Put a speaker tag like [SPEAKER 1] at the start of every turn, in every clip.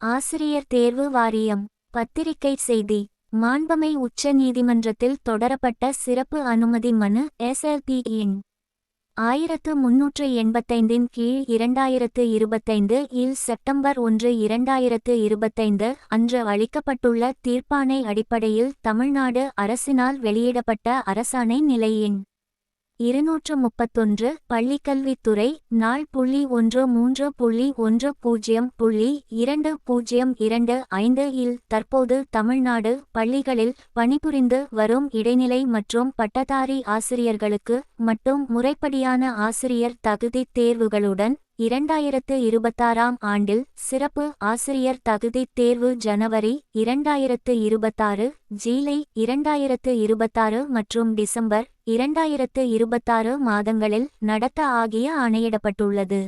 [SPEAKER 1] ஆசிரியர் தேர்வு வாரியம் பத்திரிகை செய்தி மாண்பமை உச்ச நீதிமன்றத்தில் தொடரப்பட்ட சிறப்பு அனுமதி மனு எஸ்எல்பிஇன் ஆயிரத்து முன்னூற்று எண்பத்தைந்தின் கீழ் இரண்டாயிரத்து இருபத்தைந்து இல் செப்டம்பர் ஒன்று இரண்டாயிரத்து இருபத்தைந்து அன்று அளிக்கப்பட்டுள்ள தீர்ப்பானை அடிப்படையில் தமிழ்நாடு அரசினால் வெளியிடப்பட்ட அரசாணை நிலையின் இருநூற்று முப்பத்தொன்று பள்ளிக்கல்வித்துறை நாள் புள்ளி ஒன்று மூன்று புள்ளி ஒன்று பூஜ்ஜியம் புள்ளி இரண்டு பூஜ்ஜியம் இரண்டு ஐந்து இல் தற்போது தமிழ்நாடு பள்ளிகளில் பணிபுரிந்து வரும் இடைநிலை மற்றும் பட்டதாரி ஆசிரியர்களுக்கு மட்டும் முறைப்படியான ஆசிரியர் தகுதித் தேர்வுகளுடன் இரண்டாயிரத்து இருபத்தாறாம் ஆண்டில் சிறப்பு ஆசிரியர் தகுதித் தேர்வு ஜனவரி இரண்டாயிரத்து இருபத்தாறு ஜீலை இரண்டாயிரத்து இருபத்தாறு மற்றும் டிசம்பர் இரண்டாயிரத்து இருபத்தாறு மாதங்களில் நடத்த ஆகிய ஆணையிடப்பட்டுள்ளது.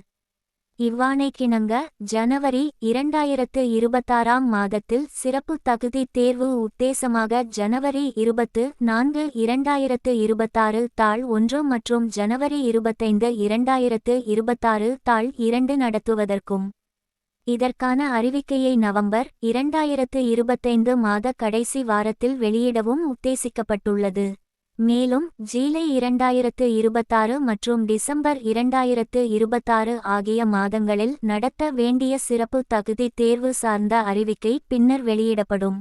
[SPEAKER 1] இவ்வாணைக்கிணங்க ஜனவரி இரண்டாயிரத்து இருபத்தாறாம் மாதத்தில் சிறப்பு தகுதி தேர்வு உத்தேசமாக ஜனவரி இருபத்து நான்கு இரண்டாயிரத்து இருபத்தாறு தாள் ஒன்று மற்றும் ஜனவரி இருபத்தைந்து இரண்டாயிரத்து இருபத்தாறு தாள் இரண்டு நடத்துவதற்கும். இதற்கான அறிவிக்கையை நவம்பர் இரண்டாயிரத்து இருபத்தைந்து மாத கடைசி வாரத்தில் வெளியிடவும் உத்தேசிக்கப்பட்டுள்ளது. மேலும் ஜீலை இரண்டாயிரத்து இருபத்தாறு மற்றும் டிசம்பர் இரண்டாயிரத்து இருபத்தாறு ஆகிய மாதங்களில் நடத்த வேண்டிய சிறப்பு தகுதி தேர்வு சார்ந்த அறிவிக்கை பின்னர் வெளியிடப்படும்.